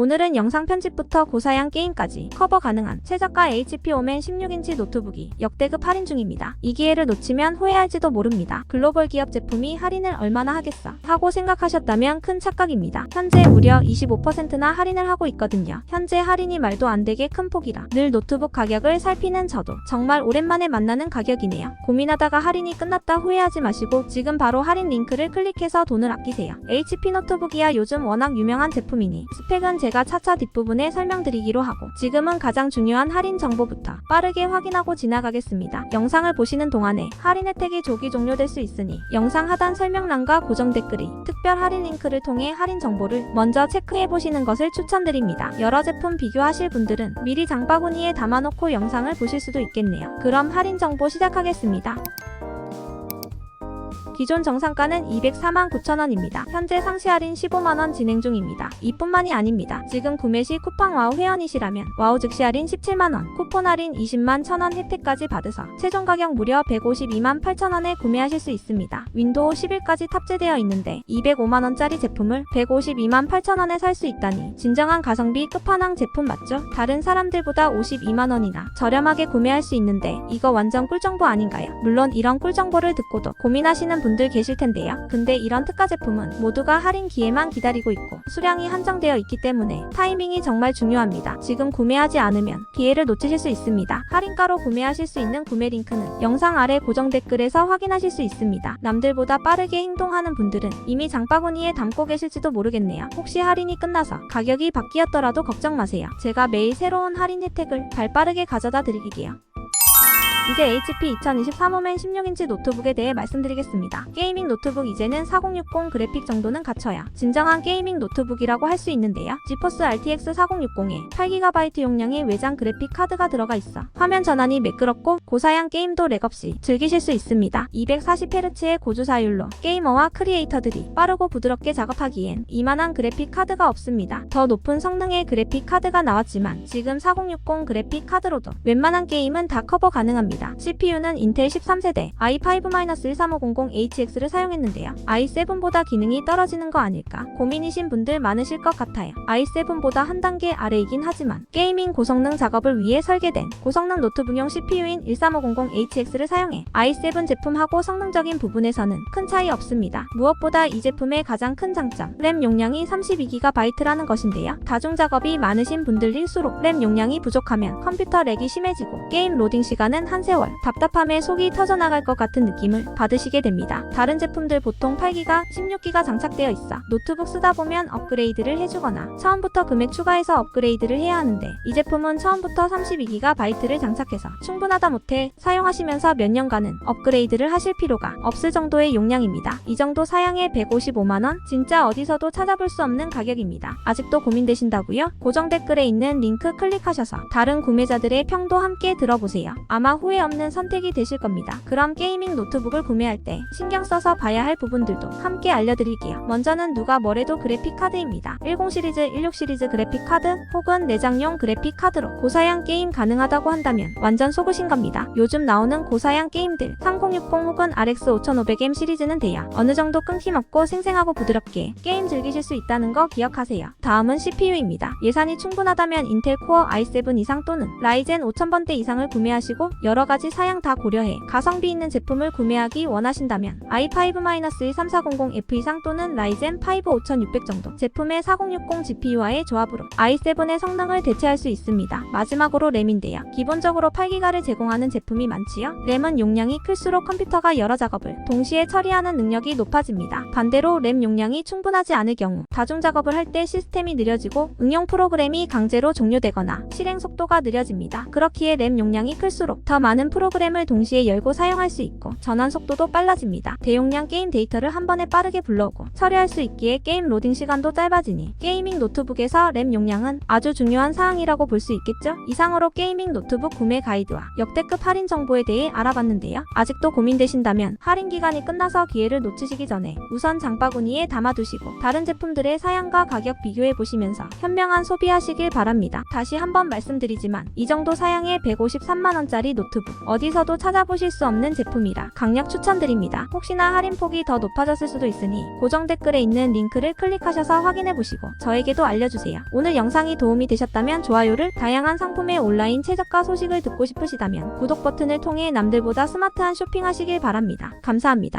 오늘은 영상 편집부터 고사양 게임까지 커버 가능한 최저가 HP 오멘 16인치 노트북이 역대급 할인 중입니다. 이 기회를 놓치면 후회할지도 모릅니다. 글로벌 기업 제품이 할인을 얼마나 하겠어 하고 생각하셨다면 큰 착각입니다. 현재 무려 25%나 할인을 하고 있거든요. 현재 할인이 말도 안 되게 큰 폭이라 늘 노트북 가격을 살피는 저도 정말 오랜만에 만나는 가격이네요. 고민하다가 할인이 끝났다 후회하지 마시고 지금 바로 할인 링크를 클릭해서 돈을 아끼세요. HP 노트북이야 요즘 워낙 유명한 제품이니 스펙은 제가 차차 뒷부분에 설명드리기로 하고 지금은 가장 중요한 할인 정보부터 빠르게 확인하고 지나가겠습니다. 영상을 보시는 동안에 할인 혜택이 조기 종료될 수 있으니 영상 하단 설명란과 고정 댓글이 특별 할인 링크를 통해 할인 정보를 먼저 체크해 보시는 것을 추천드립니다. 여러 제품 비교하실 분들은 미리 장바구니에 담아놓고 영상을 보실 수도 있겠네요. 그럼 할인 정보 시작하겠습니다. 기존 정상가는 204만 9천원입니다. 현재 상시 할인 15만원 진행 중입니다. 이뿐만이 아닙니다. 지금 구매 시 쿠팡 와우 회원이시라면 와우 즉시 할인 17만원, 쿠폰 할인 20만 1천원 혜택까지 받으서 최종 가격 무려 152만 8천원에 구매하실 수 있습니다. 윈도우 11까지 탑재되어 있는데 205만원짜리 제품을 152만 8천원에 살 수 있다니 진정한 가성비 끝판왕 제품 맞죠? 다른 사람들보다 52만원이나 저렴하게 구매할 수 있는데 이거 완전 꿀정보 아닌가요? 물론 이런 꿀정보를 듣고도 고민하시는 분들 계실 텐데요. 근데 이런 특가 제품은 모두가 할인 기회만 기다리고 있고 수량이 한정되어 있기 때문에 타이밍이 정말 중요합니다. 지금 구매하지 않으면 기회를 놓치실 수 있습니다. 할인가로 구매하실 수 있는 구매 링크는 영상 아래 고정 댓글에서 확인하실 수 있습니다. 남들보다 빠르게 행동하는 분들은 이미 장바구니에 담고 계실지도 모르겠네요. 혹시 할인이 끝나서 가격이 바뀌었더라도 걱정 마세요. 제가 매일 새로운 할인 혜택을 발빠르게 가져다 드리게요. 이제 HP 2023 오멘 16인치 노트북에 대해 말씀드리겠습니다. 게이밍 노트북 이제는 4060 그래픽 정도는 갖춰야 진정한 게이밍 노트북이라고 할 수 있는데요. 지포스 RTX 4060에 8GB 용량의 외장 그래픽 카드가 들어가 있어 화면 전환이 매끄럽고 고사양 게임도 렉 없이 즐기실 수 있습니다. 240Hz의 고주 사율로 게이머와 크리에이터들이 빠르고 부드럽게 작업하기엔 이만한 그래픽 카드가 없습니다. 더 높은 성능의 그래픽 카드가 나왔지만 지금 4060 그래픽 카드로도 웬만한 게임은 다 커버 가능합니다. CPU는 인텔 13세대 i5-13500HX를 사용했는데요. i7보다 기능이 떨어지는 거 아닐까 고민이신 분들 많으실 것 같아요. i7보다 한 단계 아래이긴 하지만 게이밍 고성능 작업을 위해 설계된 고성능 노트북용 CPU인 13500HX를 사용해 i7 제품하고 성능적인 부분에서는 큰 차이 없습니다. 무엇보다 이 제품의 가장 큰 장점, 램 용량이 32GB라는 것인데요. 다중 작업이 많으신 분들일수록 램 용량이 부족하면 컴퓨터 렉이 심해지고 게임 로딩 시간은 한 세월, 답답함에 속이 터져나갈 것 같은 느낌을 받으시게 됩니다. 다른 제품들 보통 8기가, 16기가 장착되어 있어 노트북 쓰다 보면 업그레이드를 해주거나 처음부터 금액 추가해서 업그레이드를 해야 하는데 이 제품은 처음부터 32기가바이트를 장착해서 충분하다 못해 사용하시면서 몇 년간은 업그레이드를 하실 필요가 없을 정도의 용량입니다. 이 정도 사양에 155만원? 진짜 어디서도 찾아볼 수 없는 가격입니다. 아직도 고민되신다고요? 고정 댓글에 있는 링크 클릭하셔서 다른 구매자들의 평도 함께 들어보세요. 아마 후회 없는 선택이 되실 겁니다. 그럼 게이밍 노트북을 구매할 때 신경 써서 봐야 할 부분들도 함께 알려드릴게요. 먼저는 누가 뭐래도 그래픽 카드입니다. 10 시리즈, 16 시리즈 그래픽 카드 혹은 내장용 그래픽 카드로 고사양 게임 가능하다고 한다면 완전 속으신 겁니다. 요즘 나오는 고사양 게임들 3060 혹은 RX 5500M 시리즈는 돼야 어느 정도 끊김없고 생생하고 부드럽게 게임 즐기실 수 있다는 거 기억하세요. 다음은 CPU입니다. 예산이 충분하다면 인텔 코어 i7 이상 또는 라이젠 5000번대 이상을 구매하시고 여러 가지 사양 다 고려해 가성비 있는 제품을 구매하기 원하신다면 i5-13400F 이상 또는 라이젠 5 5600 정도 제품의 4060 GPU와의 조합으로 i7의 성능을 대체할 수 있습니다. 마지막으로 램인데요. 기본적으로 8기가를 제공하는 제품이 많지요. 램은 용량이 클수록 컴퓨터가 여러 작업을 동시에 처리하는 능력이 높아집니다. 반대로 램 용량이 충분하지 않을 경우 다중 작업을 할 때 시스템이 느려지고 응용 프로그램이 강제로 종료되거나 실행 속도가 느려집니다. 그렇기에 램 용량이 클수록 더 많은 프로그램을 동시에 열고 사용할 수 있고 전환 속도도 빨라집니다. 대용량 게임 데이터를 한 번에 빠르게 불러오고 처리할 수 있기에 게임 로딩 시간도 짧아지니 게이밍 노트북에서 램 용량은 아주 중요한 사항이라고 볼 수 있겠죠? 이상으로 게이밍 노트북 구매 가이드와 역대급 할인 정보에 대해 알아봤는데요. 아직도 고민되신다면 할인 기간이 끝나서 기회를 놓치시기 전에 우선 장바구니에 담아두시고 다른 제품들의 사양과 가격 비교해 보시면서 현명한 소비하시길 바랍니다. 다시 한번 말씀드리지만 이 정도 사양에 153만원짜리 노트북 노트북. 어디서도 찾아보실 수 없는 제품이라 강력 추천드립니다. 혹시나 할인폭이 더 높아졌을 수도 있으니 고정 댓글에 있는 링크를 클릭하셔서 확인해 보시고 저에게도 알려주세요. 오늘 영상이 도움이 되셨다면 좋아요를, 다양한 상품의 온라인 최저가 소식을 듣고 싶으시다면 구독 버튼을 통해 남들보다 스마트한 쇼핑하시길 바랍니다. 감사합니다.